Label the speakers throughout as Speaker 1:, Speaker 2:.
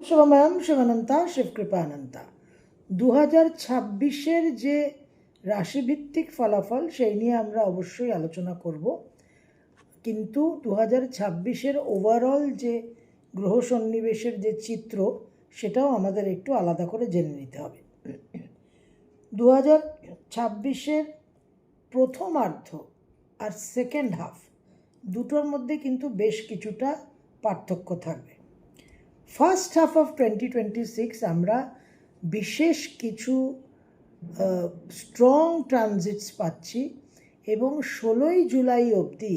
Speaker 1: শিবময়ম, শিবানন্তা, শিবকৃপানন্তা। দু হাজার ছাব্বিশের যে রাশিভিত্তিক ফলাফল, সেই নিয়ে আমরা অবশ্যই আলোচনা করব। কিন্তু দু হাজার ছাব্বিশের ওভারঅল যে গ্রহ সন্নিবেশের যে চিত্র, সেটাও আমাদের একটু আলাদা করে জেনে নিতে হবে। দু হাজার ছাব্বিশের প্রথমার্ধ আর সেকেন্ড হাফ দুটোর মধ্যে কিন্তু বেশ কিছুটা পার্থক্য থাকবে। First half of twenty twenty six আমরা বিশেষ কিছু স্ট্রং ট্রানজিটস পাচ্ছি এবং ষোলোই জুলাই অবধি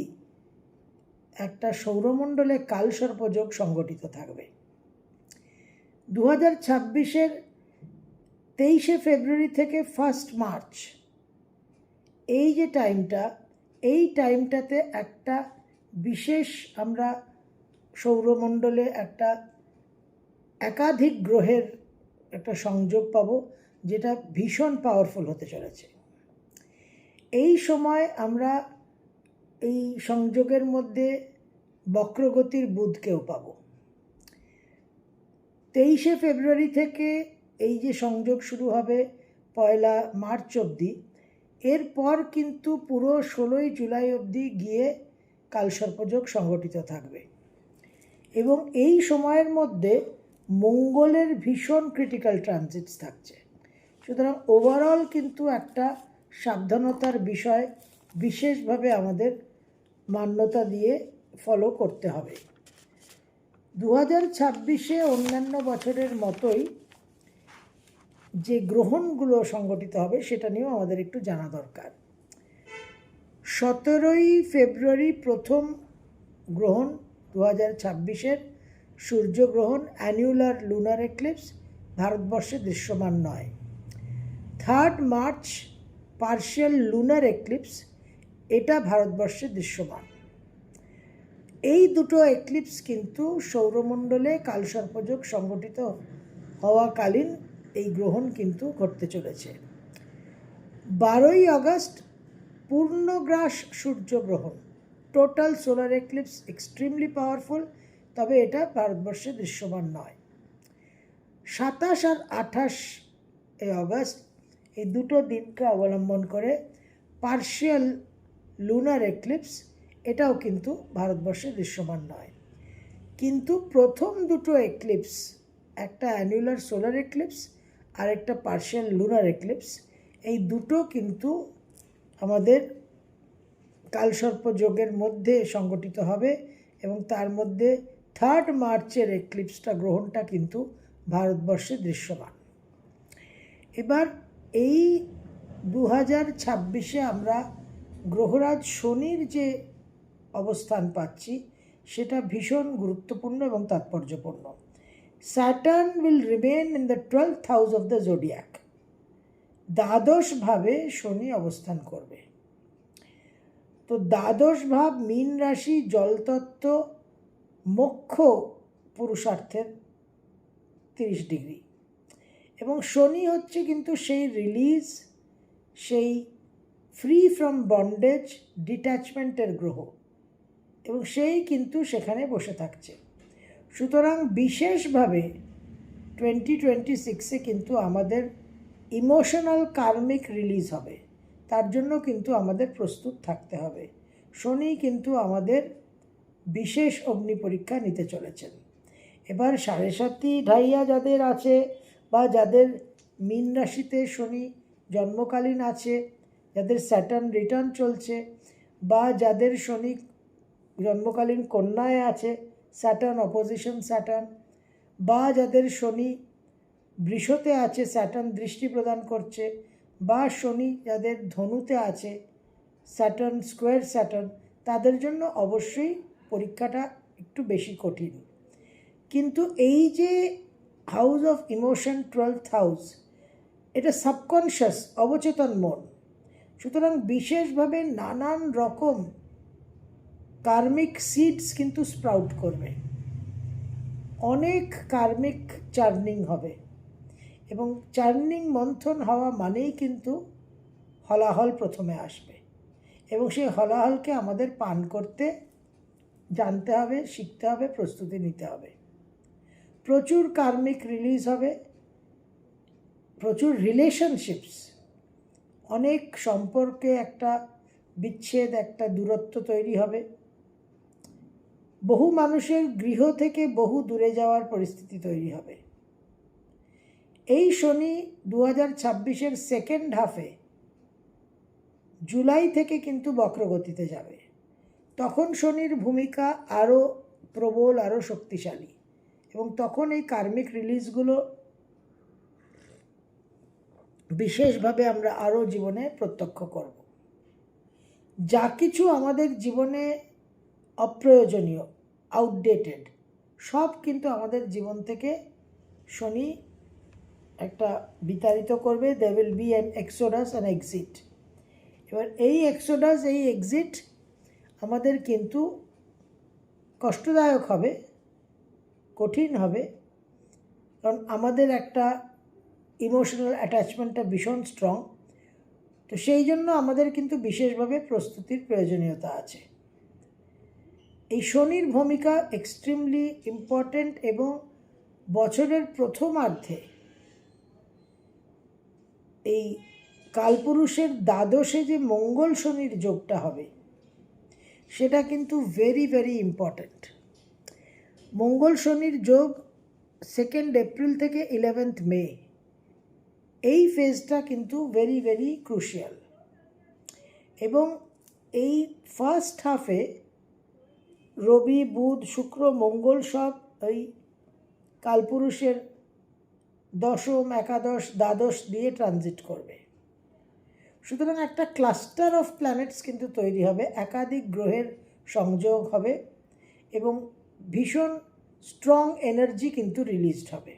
Speaker 1: একটা সৌরমণ্ডলে কালসর্পযোগ সংগঠিত থাকবে। দু হাজার ছাব্বিশের তেইশে ফেব্রুয়ারি থেকে ফার্স্ট মার্চ এই যে টাইমটা এই টাইমটাতে একটা বিশেষ আমরা সৌরমণ্ডলে একটা একাধিক গ্রহের একটা সংযোগ পাব যেটা ভীষণ পাওয়ারফুল হতে চলেছে। এই সময় আমরা এই সংযোগের মধ্যে বক্রগতির বুধকেও পাব। তেইশে ফেব্রুয়ারি থেকে এই যে সংযোগ শুরু হবে পয়লা মার্চ অবধি, এরপর কিন্তু পুরো ষোলোই জুলাই অবধি গিয়ে কালসর্পযোগ সংগঠিত থাকবে। এবং এই সময়ের মধ্যে মঙ্গলের ভীষণ ক্রিটিক্যাল ট্রানজিটস থাকছে। সুতরাং ওভারঅল কিন্তু একটা সাবধানতার বিষয় বিশেষভাবে আমাদের মান্যতা দিয়ে ফলো করতে হবে। দু হাজার ছাব্বিশে অন্যান্য বছরের মতোই যে গ্রহণগুলো সংগঠিত হবে সেটা নিয়েও আমাদের একটু জানা দরকার। সতেরোই ফেব্রুয়ারি প্রথম গ্রহণ দু হাজার ছাব্বিশের সূর্যগ্রহণ অ্যানিউলার লুনার এক্লিপস ভারতবর্ষে দৃশ্যমান নয়। Third March partial lunar eclipse এটা ভারতবর্ষে দৃশ্যমান। এই দুটো এক্লিপস কিন্তু সৌরমণ্ডলে কালসর্পযোগ সংগঠিত হওয়াকালীন এই গ্রহণ কিন্তু ঘটতে চলেছে। বারোই আগস্ট, পূর্ণগ্রাস সূর্যগ্রহণ total solar eclipse extremely powerful তবে এটা ভারতবর্ষে দৃশ্যমান নয়। সাতাশ আর আঠাশ এই অগস্ট এই দুটো দিনকে অবলম্বন করে পার্শিয়াল লুনার এক্লিপস, এটাও কিন্তু ভারতবর্ষে দৃশ্যমান নয়। কিন্তু প্রথম দুটো এক্লিপস, একটা অ্যানুলার সোলার এক্লিপস আর একটা পার্শিয়াল লুনার এক্লিপস, এই দুটো কিন্তু আমাদের কালসর্প যোগের মধ্যে সংগঠিত হবে এবং তার মধ্যে থার্ড মার্চের এক্লিপসটা গ্রহণটা কিন্তু ভারতবর্ষে দৃশ্যমান। এবার এই দু হাজার ছাব্বিশে আমরা গ্রহরাজ শনির যে অবস্থান পাচ্ছি, সেটা ভীষণ গুরুত্বপূর্ণ এবং তাৎপর্যপূর্ণ। Saturn will remain in the twelfth house of the zodiac দ্বাদশভাবে শনি অবস্থান করবে। তো দ্বাদশ ভাব, মীন রাশি, জলতত্ত্ব মোক্ষ পুরুষার্থের তিরিশ ডিগ্রি। এবং শনি হচ্ছে কিন্তু সেই রিলিজ সেই ফ্রি ফ্রম বন্ডেজ ডিট্যাচমেন্টের গ্রহ। এবং সেই কিন্তু সেখানে বসে থাকছে। সুতরাং বিশেষভাবে টোয়েন্টি টোয়েন্টি সিক্সে কিন্তু আমাদের ইমোশনাল কার্মিক রিলিজ হবে। তার জন্য কিন্তু আমাদের প্রস্তুত থাকতে হবে। শনি কিন্তু আমাদের বিশেষ অগ্নি পরীক্ষা নিতে চলেছেন। এবার সাড়ে সাতটি ঢাইয়া যাদের আছে বা যাদের মীন রাশিতে শনি জন্মকালীন আছে, যাদের স্যাটার্ন রিটার্ন চলছে বা যাদের শনি জন্মকালীন কন্যায় আছে স্যাটার্ন অপোজিশন স্যাটার্ন বা যাদের শনি বৃষতে আছে স্যাটার্ন দৃষ্টি প্রদান করছে, বা শনি যাদের ধনুতে আছে স্যাটার্ন স্কোয়ার স্যাটার্ন তাদের জন্য অবশ্যই পরীক্ষাটা একটু বেশি কঠিন। কিন্তু এই যে house of emotion twelfth house এটা সাবকনশিয়াস অবচেতন মন। সুতরাং বিশেষভাবে নানান রকম কার্মিক সিডস কিন্তু স্প্রাউট করবে। অনেক কার্মিক চার্নিং হবে। এবং চার্নিং মন্থন হওয়া মানেই কিন্তু হলাহল প্রথমে আসবে। এবং সেই হলাহলকে আমাদের পান করতে জানতে হবে, শিখতে হবে, প্রস্তুতি নিতে হবে। প্রচুর কার্মিক রিলিজ হবে, প্রচুর রিলেশনশিপস অনেক সম্পর্কে একটা বিচ্ছেদ, একটা দূরত্ব তৈরি হবে। বহু মানুষের গৃহ থেকে বহু দূরে যাওয়ার পরিস্থিতি তৈরি হবে। এই শনি দু হাজার সেকেন্ড হাফে জুলাই থেকে কিন্তু বক্রগতিতে যাবে। তখন শনির ভূমিকা আরও প্রবল, আরও শক্তিশালী এবং তখন এই কার্মিক রিলিজগুলো বিশেষভাবে আমরা আরও জীবনে প্রত্যক্ষ করব। যা কিছু আমাদের জীবনে অপ্রয়োজনীয় আউটডেটেড সব কিন্তু আমাদের জীবন থেকে শনি একটা বিতাড়িত করবে। They will be an exodus an exit এবার এই এক্সোডাস এই এক্সিট আমাদের কিন্তু কষ্টদায়ক হবে, কঠিন হবে। কারণ আমাদের একটা ইমোশনাল অ্যাটাচমেন্টটা ভীষণ স্ট্রং তো সেই জন্য আমাদের কিন্তু বিশেষভাবে প্রস্তুতির প্রয়োজনীয়তা আছে। এই শনির ভূমিকা এক্সট্রিমলি ইম্পর্ট্যান্ট এবং বছরের প্রথমার্ধে এই কালপুরুষের দ্বাদশে যে মঙ্গল শনির যোগটা হবে সেটা কিন্তু ভেরি ভেরি ইম্পর্ট্যান্ট মঙ্গল শনির যোগ সেকেন্ড এপ্রিল থেকে ইলেভেন্থ মে এই ফেজটা কিন্তু ভেরি ভেরি ক্রুশিয়াল এবং এই ফার্স্ট হাফে রবি, বুধ, শুক্র, মঙ্গল সব ওই কালপুরুষের দশম, একাদশ, দ্বাদশ দিয়ে ট্রানজিট করবে। সুতরাং একটা ক্লাস্টার অফ প্ল্যানেটস কিন্তু তৈরি হবে, একাধিক গ্রহের সংযোগ হবে এবং ভীষণ স্ট্রং এনার্জি কিন্তু রিলিজড হবে।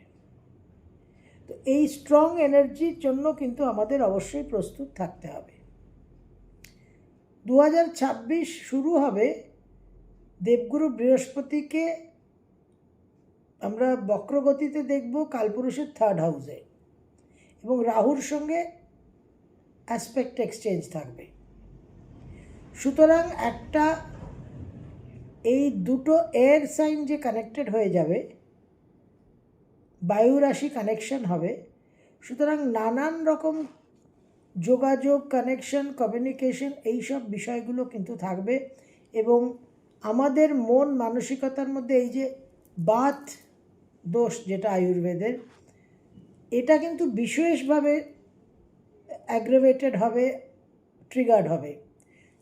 Speaker 1: তো এই স্ট্রং এনার্জির জন্য কিন্তু আমাদের অবশ্যই প্রস্তুত থাকতে হবে। দু হাজার ছাব্বিশ শুরু হবে দেবগুরু বৃহস্পতিকে আমরা বক্রগতিতে দেখব কালপুরুষের থার্ড হাউসে এবং রাহুর সঙ্গে অ্যাসপেক্ট এক্সচেঞ্জ থাকবে। সুতরাং একটা, এই দুটো এয়ার সাইন যে কানেক্টেড হয়ে যাবে বায়ু রাশি কানেকশন হবে। সুতরাং নানান রকম যোগাযোগ কানেকশন কমিউনিকেশন এইসব বিষয়গুলো কিন্তু থাকবে এবং আমাদের মন মানসিকতার মধ্যে এই যে বাত দোষ যেটা আয়ুর্বেদের, এটা কিন্তু বিশেষভাবে অ্যাগ্রেভেটেড হবে ট্রিগার্ড হবে।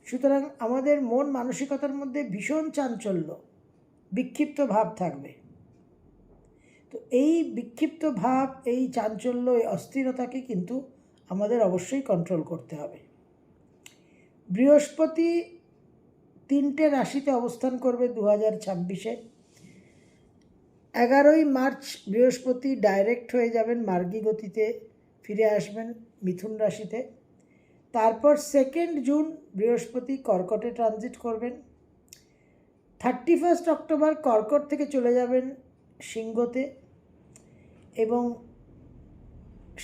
Speaker 1: সুতরাং আমাদের মন মানসিকতার মধ্যে ভীষণ চাঞ্চল্য, বিক্ষিপ্ত ভাব থাকবে। তো এই বিক্ষিপ্ত ভাব, এই চাঞ্চল্য, এই অস্থিরতাকে কিন্তু আমাদের অবশ্যই কন্ট্রোল করতে হবে। বৃহস্পতি তিনটে রাশিতে অবস্থান করবে দু হাজার ছাব্বিশে। এগারোই মার্চ বৃহস্পতি ডাইরেক্ট হয়ে যাবেন মার্গী গতিতে, ফিরে আসবেন। মিথুন রাশিতে। তারপর সেকেন্ড জুন বৃহস্পতি কর্কটে ট্রানজিট করবেন। থার্টি ফার্স্ট অক্টোবর কর্কট থেকে চলে যাবেন সিংহতে এবং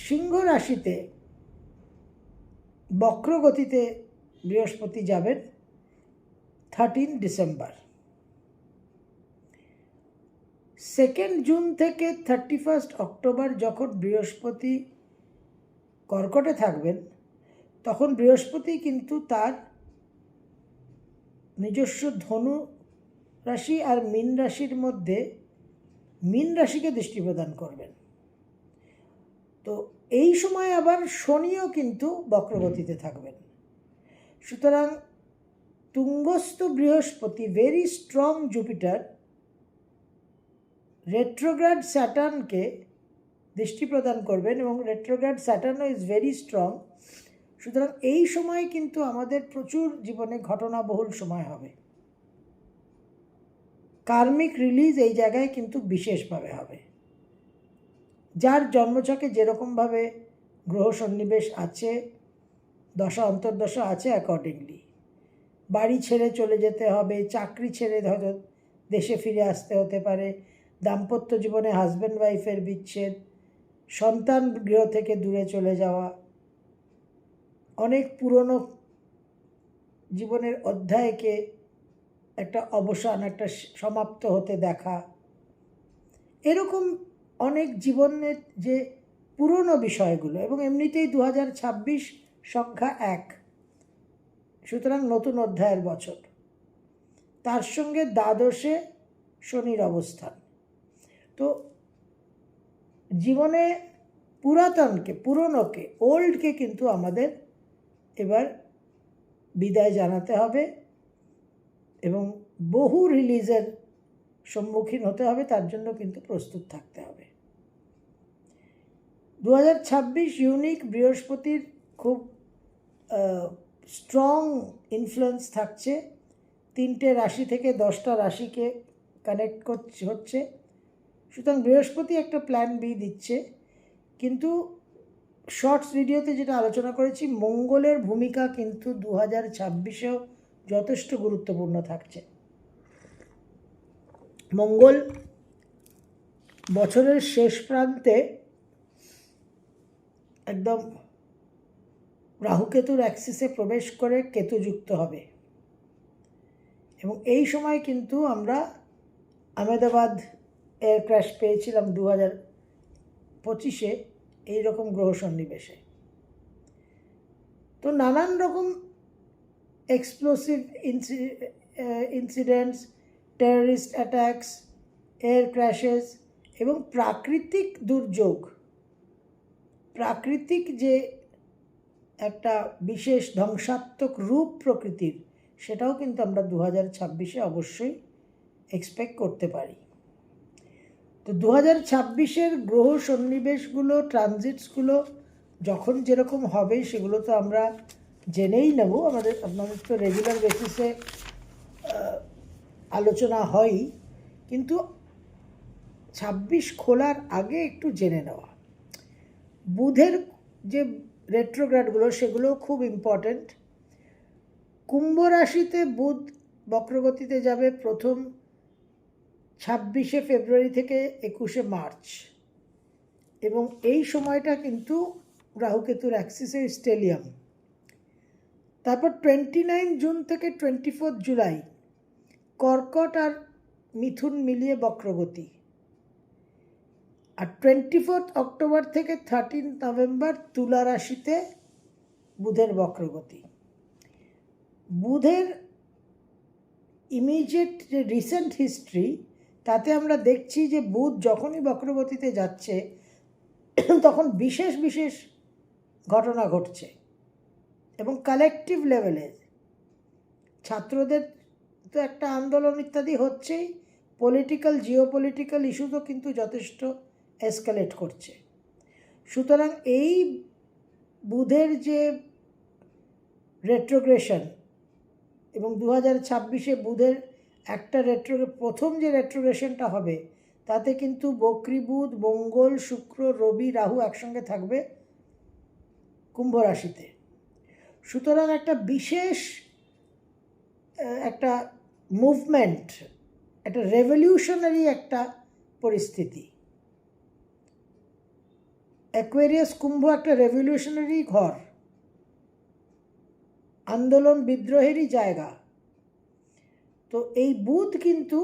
Speaker 1: সিংহ রাশিতে বক্রগতিতে বৃহস্পতি যাবেন থার্টিন ডিসেম্বর সেকেন্ড জুন থেকে থার্টি ফার্স্ট অক্টোবর যখন বৃহস্পতি কর্কটে থাকবেন, তখন বৃহস্পতি কিন্তু তার নিজস্ব ধনু রাশি আর মীন রাশির মধ্যে মীন রাশিকে দৃষ্টি প্রদান করবেন। তো এই সময় আবার শনিও কিন্তু বক্রগতিতে থাকবেন। সুতরাং তুঙ্গস্থ বৃহস্পতি ভেরি স্ট্রং জুপিটার রেট্রোগ্রাড স্যাটার্নকে দৃষ্টি প্রদান করবেন এবং রেট্রোগ্রাড স্যাটার্নও ইজ ভেরি স্ট্রং সুতরাং এই সময় কিন্তু আমাদের প্রচুর জীবনে ঘটনাবহুল সময় হবে। কার্মিক রিলিজ এই জায়গায় কিন্তু বিশেষভাবে হবে। যার জন্মছকে যেরকমভাবে গ্রহ সন্নিবেশ আছে, দশা অন্তর্দশা আছে অ্যাকর্ডিংলি বাড়ি ছেড়ে চলে যেতে হবে, চাকরি ছেড়ে হয়তো দেশে ফিরে আসতে হতে পারে, দাম্পত্য জীবনে হাজব্যান্ড ওয়াইফের বিচ্ছেদ সন্তান গৃহ থেকে দূরে চলে যাওয়া। অনেক পুরনো জীবনের অধ্যায়কে একটা অবসান, একটা সমাপ্ত হতে দেখা। এরকম অনেক জীবনের যে পুরনো বিষয়গুলো, এবং এমনিতেই দু হাজার ছাব্বিশ সংখ্যা এক, সুতরাং নতুন অধ্যায়ের বছর। তার সঙ্গে দ্বাদশে শনির অবস্থান। তো জীবনে পুরাতনকে, পুরনোকে ওল্ডকে কিন্তু আমাদের এবার বিদায় জানাতে হবে এবং বহু রিলিজের সম্মুখীন হতে হবে, তার জন্য কিন্তু প্রস্তুত থাকতে হবে। দু হাজার ছাব্বিশ ইউনিক বৃহস্পতির খুব স্ট্রং ইনফ্লুয়েন্স থাকছে। তিনটে রাশি থেকে দশটা রাশিকে কানেক্ট করছে, হচ্ছে সুতরাং বৃহস্পতি একটা প্ল্যান বি দিচ্ছে। কিন্তু শর্টস ভিডিওতে যেটা আলোচনা করেছি, মঙ্গলের ভূমিকা কিন্তু দু হাজার ছাব্বিশেও যথেষ্ট গুরুত্বপূর্ণ থাকছে। মঙ্গল বছরের শেষ প্রান্তে একদম রাহুকেতুর অ্যাক্সিসে প্রবেশ করে কেতুযুক্ত হবে। এবং এই সময় কিন্তু আমরা আহমেদাবাদ এয়ার ক্র্যাশ পেয়েছিলাম দু হাজার পঁচিশে এইরকম গ্রহ সন্নিবেশে। তো নানান রকম explosive inci incidents terrorist attacks air crashes এবং প্রাকৃতিক দুর্যোগ। প্রাকৃতিক যে একটা বিশেষ ধ্বংসাত্মক রূপ প্রকৃতির, সেটাও কিন্তু আমরা দু হাজার ছাব্বিশে অবশ্যই এক্সপেক্ট করতে পারি। তো দু হাজার ছাব্বিশের গ্রহ সন্নিবেশগুলো, ট্রানজিটসগুলো যখন যেরকম হবে সেগুলো তো আমরা জেনেই নেব। আমাদের আপনাদের তো রেগুলার বেসিসে আলোচনা হয়ই। কিন্তু ছাব্বিশ খোলার আগে একটু জেনে নেওয়া। বুধের যে রেট্রোগ্রাডগুলো সেগুলো খুব ইম্পর্ট্যান্ট কুম্ভ রাশিতে বুধ বক্রগতিতে যাবে প্রথম ছাব্বিশে ফেব্রুয়ারি থেকে একুশে মার্চ। এবং এই সময়টা কিন্তু রাহুকেতুর অ্যাক্সিসের স্টেলিয়াম তারপর টোয়েন্টি নাইন জুন থেকে টোয়েন্টি ফোর্থ জুলাই কর্কট আর মিথুন মিলিয়ে বক্রগতি। আর টোয়েন্টি ফোর্থ অক্টোবর থেকে থার্টিন নভেম্বর তুলা রাশিতে বুধের বক্রগতি। বুধের ইমিডিয়েট যে রিসেন্ট হিস্ট্রি তাতে আমরা দেখছি যে বুধ যখনই বক্রগতিতে যাচ্ছে, তখন বিশেষ বিশেষ ঘটনা ঘটছে। এবং কালেকটিভ লেভেলে ছাত্রদের তো একটা আন্দোলন ইত্যাদি হচ্ছেই পলিটিক্যাল জিও পলিটিক্যাল ইস্যুতেও কিন্তু যথেষ্ট এসকালেট করছে। সুতরাং এই বুধের যে রেট্রোগ্রেশন এবং দু হাজার ছাব্বিশে বুধের একটা রেট্রো প্রথম যে রেট্রোগ্রেশনটা হবে, তাতে কিন্তু বকরি বুধ, মঙ্গল, শুক্র, রবি, রাহু একসঙ্গে থাকবে কুম্ভ রাশিতে। সুতরাং একটা বিশেষ একটা মুভমেন্ট একটা রেভলিউশনারি একটা পরিস্থিতি। অ্যাকোয়ারিয়াস কুম্ভ একটা রেভলিউশনারি ঘর। আন্দোলন বিদ্রোহেরই জায়গা। তো এই বুধ কিন্তু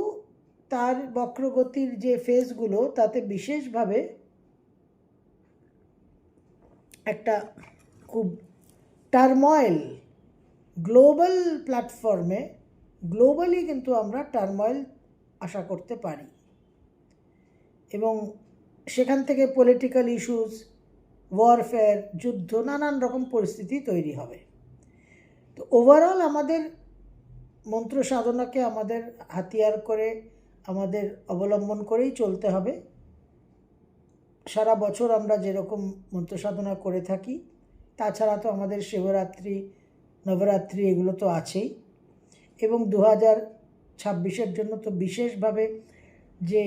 Speaker 1: তার বক্রগতির যে ফেজগুলো তাতে বিশেষভাবে একটা খুব টার্ময়েল গ্লোবাল প্ল্যাটফর্মে গ্লোবালি কিন্তু আমরা টার্ময়েল আশা করতে পারি। এবং সেখান থেকে পলিটিক্যাল ইস্যুস ওয়ারফেয়ার যুদ্ধ, নানান রকম পরিস্থিতি তৈরি হবে। তো ওভারঅল আমাদের মন্ত্র সাধনাকে আমাদের হাতিয়ার করে, আমাদের অবলম্বন করেই চলতে হবে। সারা বছর আমরা যেরকম মন্ত্র সাধনা করে থাকি, তাছাড়া তো আমাদের শিবরাত্রি, নবরাত্রি এগুলো তো আছেই। এবং দু হাজার ছাব্বিশের জন্য তো বিশেষভাবে যে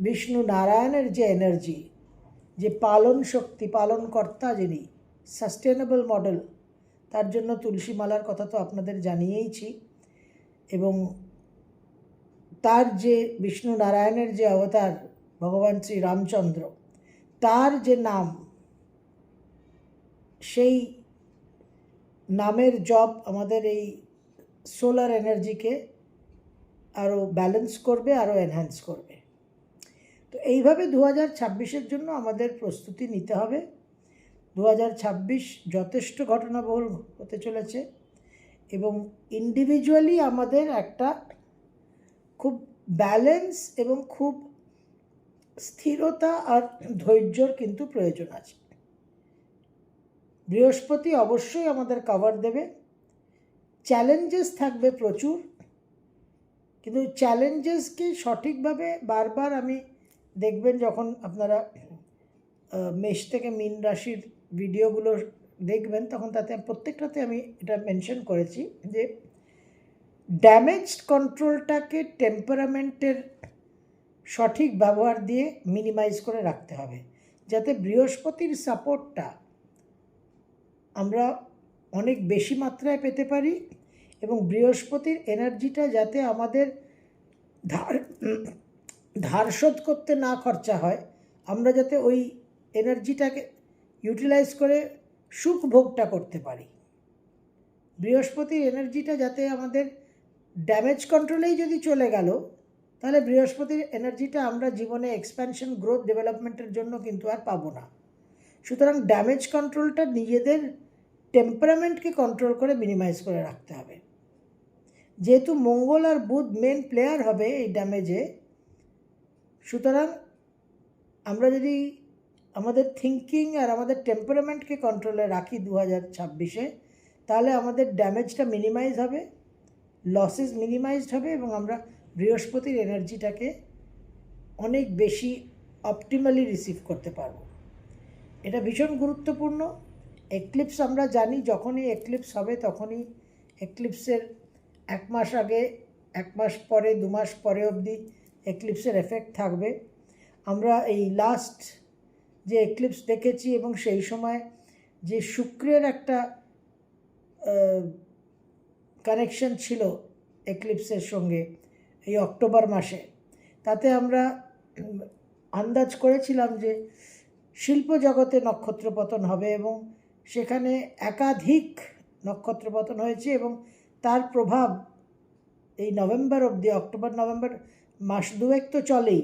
Speaker 1: বিষ্ণু নারায়ণের যে এনার্জি যে পালন শক্তি পালনকর্তা যিনি সাস্টেনেবল মডেল তার জন্য তুলসী মালার কথা তো আপনাদের জানিয়েইছি। এবং তার যে বিষ্ণু নারায়ণের যে অবতার ভগবান শ্রী রামচন্দ্র, তার যে নাম, সেই নামের জব আমাদের এই সোলার এনার্জিকে আরও ব্যালেন্স করবে আরও এনহ্যান্স করবে। তো এইভাবে দু হাজার জন্য আমাদের প্রস্তুতি নিতে হবে। দু হাজার ছাব্বিশ যথেষ্ট ঘটনাবহুল হতে চলেছে এবং ইন্ডিভিজুয়ালি আমাদের একটা খুব ব্যালেন্স এবং খুব স্থিরতা আর ধৈর্যর কিন্তু প্রয়োজন আছে। বৃহস্পতি অবশ্যই আমাদের কভার দেবে। চ্যালেঞ্জেস থাকবে প্রচুর। কিন্তু চ্যালেঞ্জেসকে সঠিকভাবে বারবার আমি দেখবেন যখন আপনারা মেষ থেকে মীন রাশির ভিডিওগুলো দেখবেন, তখন তাতে প্রত্যেকটাতে আমি এটা মেনশন করেছি যে ড্যামেজ কন্ট্রোলটাকে টেম্পারামেন্টের সঠিক ব্যবহার দিয়ে মিনিমাইজ করে রাখতে হবে। যাতে বৃহস্পতির সাপোর্টটা আমরা অনেক বেশি মাত্রায় পেতে পারি এবং বৃহস্পতির এনার্জিটা যাতে আমাদের ধার ধার শোধ করতে না খরচা হয়, আমরা যাতে ওই এনার্জিটাকে ইউটিলাইজ করে সুখ ভোগটা করতে পারি। বৃহস্পতির এনার্জিটা যাতে আমাদের ড্যামেজ কন্ট্রোলেই যদি চলে গেল, তাহলে বৃহস্পতির এনার্জিটা আমরা জীবনে এক্সপ্যানশন গ্রোথ ডেভেলপমেন্টের জন্য কিন্তু আর পাবো না। সুতরাং ড্যামেজ কন্ট্রোলটা নিজেদের টেম্পারামেন্টকে কন্ট্রোল করে মিনিমাইজ করে রাখতে হবে। যেহেতু মঙ্গল আর বুধ মেন প্লেয়ার হবে এই ড্যামেজে সুতরাং আমরা যদি আমাদের থিঙ্কিং আর আমাদের টেম্পারামেন্টকে কন্ট্রোলে রাখি দু হাজার ছাব্বিশে, তাহলে আমাদের ড্যামেজটা মিনিমাইজ হবে লসেস মিনিমাইজড হবে এবং আমরা বৃহস্পতির এনার্জিটাকে অনেক বেশি অপটিমালি রিসিভ করতে পারব। এটা ভীষণ গুরুত্বপূর্ণ। এক্লিপস আমরা জানি, যখনই এক্লিপস হবে তখনই এক্লিপসের এক মাস আগে, এক মাস পরে, দু মাস পরে অবধি এক্লিপসের এফেক্ট থাকবে। আমরা এই লাস্ট যে এক্লিপস দেখেছি এবং সেই সময় যে শুক্রের একটা কানেকশন ছিল এক্লিপসের সঙ্গে এই অক্টোবর মাসে, তাতে আমরা আন্দাজ করেছিলাম যে শিল্প জগতে নক্ষত্রপতন হবে এবং সেখানে একাধিক নক্ষত্রপতন হয়েছে এবং তার প্রভাব এই নভেম্বর অবধি, অক্টোবর, নভেম্বর মাস দুয়েক তো চলেই।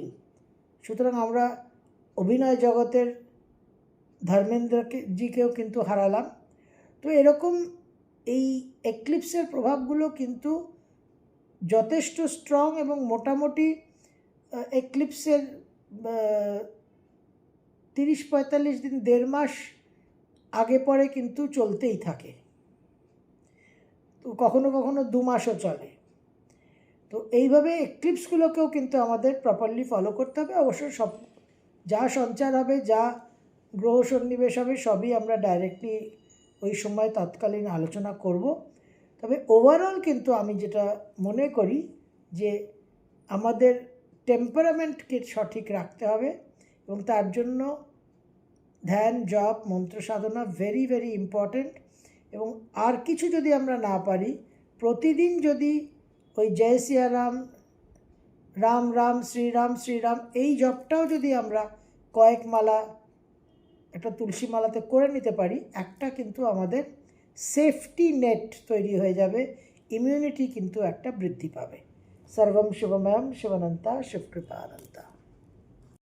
Speaker 1: সুতরাং আমরা অভিনয় জগতের ধর্মেন্দ্রকে জিকেও কিন্তু হারালাম। তো এরকম এই এক্লিপসের প্রভাবগুলো কিন্তু যথেষ্ট স্ট্রং এবং মোটামুটি এক্লিপসের তিরিশ পঁয়তাল্লিশ দিন, দেড় মাস আগে পরে কিন্তু চলতেই থাকে। তো কখনো কখনো দু মাসও চলে। তো এইভাবে এক্লিপসগুলোকেও কিন্তু আমাদের প্রপারলি ফলো করতে হবে। অবশ্য সব যা সঞ্চার হবে, যা গ্রহ সন্নিবেশ হবে, সবই আমরা ডাইরেক্টলি ওই সময় তৎকালীন আলোচনা করব। তবে ওভারঅল কিন্তু আমি যেটা মনে করি যে আমাদের টেম্পারামেন্টকে সঠিক রাখতে হবে এবং তার জন্য ধ্যান, জপ, মন্ত্র সাধনা ভেরি ভেরি ইম্পর্ট্যান্ট এবং আর কিছু যদি আমরা না পারি, প্রতিদিন যদি ওই জয় সিয়া রাম রাম রাম শ্রীরাম শ্রীরাম এই জপটাও যদি আমরা কয়েক মালা, একটা তুলসী মালাতে করে নিতে পারি। একটা কিন্তু আমাদের সেফটি নেট তৈরি হয়ে যাবে ইমিউনিটি কিন্তু একটা বৃদ্ধি পাবে। সর্বম শুভময়ম শিবনন্তা শিবকৃপানন্তা